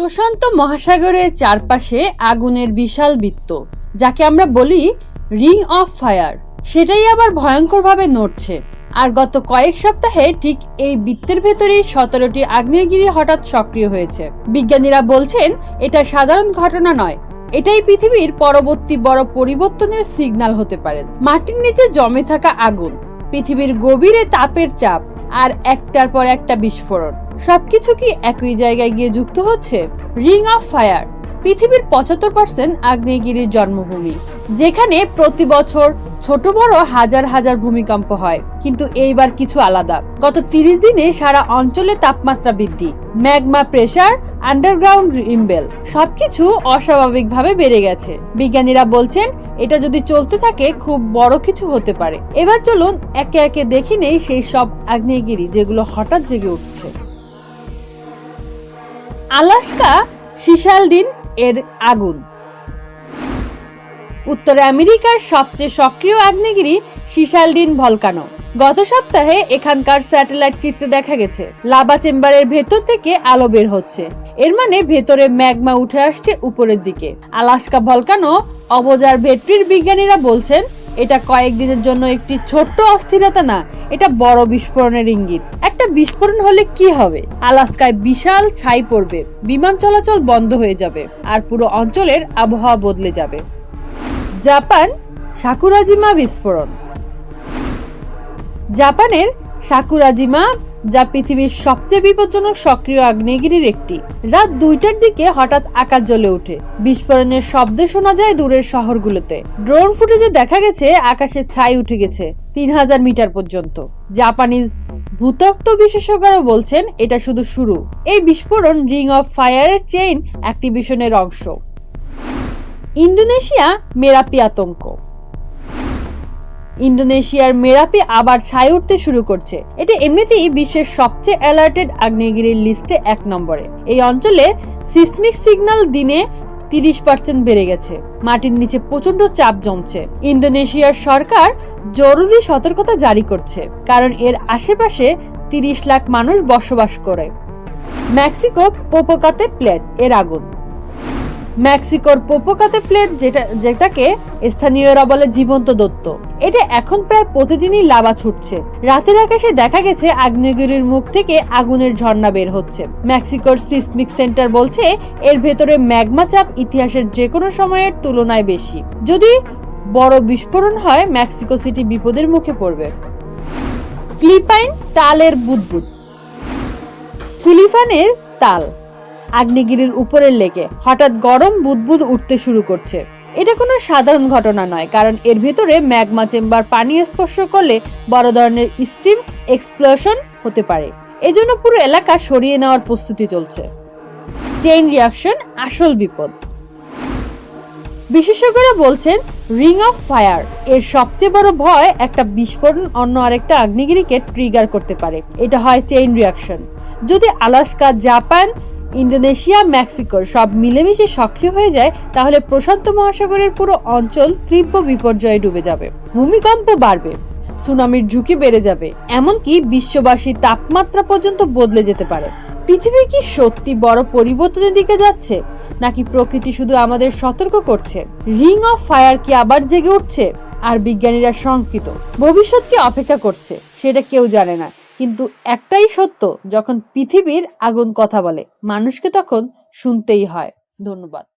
প্রশান্ত মহাসাগরের চারপাশে আগুনের বিশাল বৃত্ত, যাকে আমরা বলি রিং অফ ফায়ার। সেটাই আবার ভয়ঙ্করভাবে নড়ছে। আর গত কয়েক সপ্তাহে ঠিক এই বৃত্তের ভেতরেই সতেরোটি আগ্নেয়গিরি হঠাৎ সক্রিয় হয়েছে। বিজ্ঞানীরা বলছেন, এটা সাধারণ ঘটনা নয়। এটাই পৃথিবীর পরবর্তী বড় পরিবর্তনের সিগন্যাল হতে পারে। মাটির নিচে জমে থাকা আগুন, পৃথিবীর গভীরে তাপের চাপ আর একটার পর একটা বিস্ফোরণ। সবকিছু কি একই জায়গায় গিয়ে যুক্ত হচ্ছে? রিং অফ ফায়ার পৃথিবীর পঁচাত্তর পার্সেন্ট আগ্নেয়গিরির জন্মভূমি, যেখানে প্রতি বছর ছোট বড় হাজার হাজার ভূমিকম্প হয়, কিন্তু এইবার কিছু আলাদা। গত তিরিশ দিনে সারা অঞ্চলে তাপমাত্রা বৃদ্ধি, ম্যাগমা প্রেশার আন্ডারগ্রাউন্ড রিম্বেল, সবকিছু অস্বাভাবিকভাবে বেড়ে গেছে। বিজ্ঞানীরা বলছেন, এটা যদি চলতে থাকে, খুব বড় কিছু হতে পারে। এবার চলুন একে একে দেখি নেই সেই সব আগ্নেয়গিরি যেগুলো হঠাৎ জেগে উঠছে। আলাস্কা সিসালডিন এর আগুন। উত্তর আমেরিকার সবচেয়ে সক্রিয় আগ্নেয়গিরি সিসালডিন ভলকানো। গত সপ্তাহে এখানকার স্যাটেলাইট চিত্রে দেখা গেছে, লাভা চেম্বারের ভেতর থেকে আলো বের হচ্ছে। এর মানে ভেতরে ম্যাগমা উঠে আসছে উপরের দিকে। আলাস্কা ভলকানো অবজার ভেট্রির বিজ্ঞানীরা বলছেন, এটা কয়েকদিনের জন্য একটি ছোট্ট অস্থিরতা না, এটা বড় বিস্ফোরণের ইঙ্গিত। একটা বিস্ফোরণ হলে কি হবে? আলাস্কায় বিশাল ছাই পড়বে, বিমান চলাচল বন্ধ হয়ে যাবে, আর পুরো অঞ্চলের আবহাওয়া বদলে যাবে। জাপান সাকুরাজিমা বিস্ফোরণ। জাপানের সাকুরাজিমা, যা পৃথিবীর সবচেয়ে বিপজ্জনক সক্রিয় আগ্নেয়গিরির একটি। রাত দুইটার দিকে হঠাৎ আকাশ জ্বলে ওঠে। বিস্ফোরণের শব্দ শোনা যায় দূরের শহরগুলোতে। ড্রোন ফুটেজে দেখা গেছে আকাশে ছাই উঠে গেছে তিন হাজার মিটার পর্যন্ত। জাপানিজ ভূতত্ত্ব বিশেষজ্ঞরা বলছেন এটা শুধু শুরু। এই বিস্ফোরণ রিং অফ ফায়ারের চেইন অ্যাক্টিভিশনের অংশ। ইন্দোনেশিয়া মেরাপি আতঙ্ক। ইন্দোনেশিয়ার মেরাপি আবার ছাই উঠতে শুরু করছে। এটা এমনিতেই বিশ্বের সবচেয়ে অ্যালার্টেড আগ্নেয়গিরির লিস্টে এক নম্বরে। এই অঞ্চলে সিসমিক সিগন্যাল দিনে তিরিশ পার্সেন্ট বেড়ে গেছে। মাটির নিচে প্রচণ্ড চাপ জমছে। ইন্দোনেশিয়ার সরকার জরুরি সতর্কতা জারি করছে, কারণ এর আশেপাশে তিরিশ লাখ মানুষ বসবাস করে। মেক্সিকো পোপোকাতে প্লেট, এর আগুন। মেক্সিকোর পোপোকাতে প্লেট যেটা, যেটাকে স্থানীয়রা বলে জীবন্ত দত্ত। এটা এখন প্রায় প্রতিদিনই লাভা ছুটছে। রাতের আকাশে দেখা গেছে আগ্নেয়গিরির মুখ থেকে আগুনের ঝর্ণা বের হচ্ছে। মেক্সিকোর সিসমিক সেন্টার বলছে এর ভেতরে ম্যাগমা চাপ ইতিহাসের যে কোনো সময়ের তুলনায় বেশি। যদি বড় বিস্ফোরণ হয়, মেক্সিকো সিটি বিপদের মুখে পড়বে। ফিলিপাইন তালের বুদবুদ। ফিলিপাইনের তাল। আগ্নেয়গিরির উপরের লেগে হঠাৎ গরম বুদবুদ উঠতে শুরু করছে। এটা কোনো সাধারণ ঘটনা নয়, কারণ এর ভেতরে ম্যাগমা চেম্বার পানি স্পর্শ করলে বড় ধরনের স্টিম এক্সপ্লোশন হতে পারে। এজন্য পুরো এলাকা সরিয়ে নেওয়ার প্রস্তুতি চলছে। চেইন রিয়াকশন, আসল বিপদ। বিশেষজ্ঞরা বলছেন, রিং অফ ফায়ার এর সবচেয়ে বড় ভয় একটা বিস্ফোরণ অন্য আরেকটা আগ্নেয়গিরিকে ট্রিগার করতে পারে। এটা হয় চেইন রিয়াকশন। যদি আলাস্কা, জাপান ইন্দোনেশিয়া মেক্সিকোর সব মিলেমিশে সক্রিয় হয়ে যায়, তাহলে প্রশান্ত মহাসাগরের পুরো অঞ্চল তীব্র বিপর্যয়ে ডুবে যাবে। ভূমিকম্প বাড়বে, সুনামির ঝুঁকি বেড়ে যাবে, এমনকি বিশ্ববাসী তাপমাত্রা পর্যন্ত বদলে যেতে পারে। পৃথিবী কি সত্যি বড় পরিবর্তনের দিকে যাচ্ছে, নাকি প্রকৃতি শুধু আমাদের সতর্ক করছে? রিং অফ ফায়ার কি আবার জেগে উঠছে? আর বিজ্ঞানীরা শঙ্কিত। ভবিষ্যৎ কি অপেক্ষা করছে, সেটা কেউ জানে না। কিন্তু একটাই সত্য যখন পৃথিবীর আগুন কথা বলে মানুষকে তখন শুনতেই হয়। ধন্যবাদ।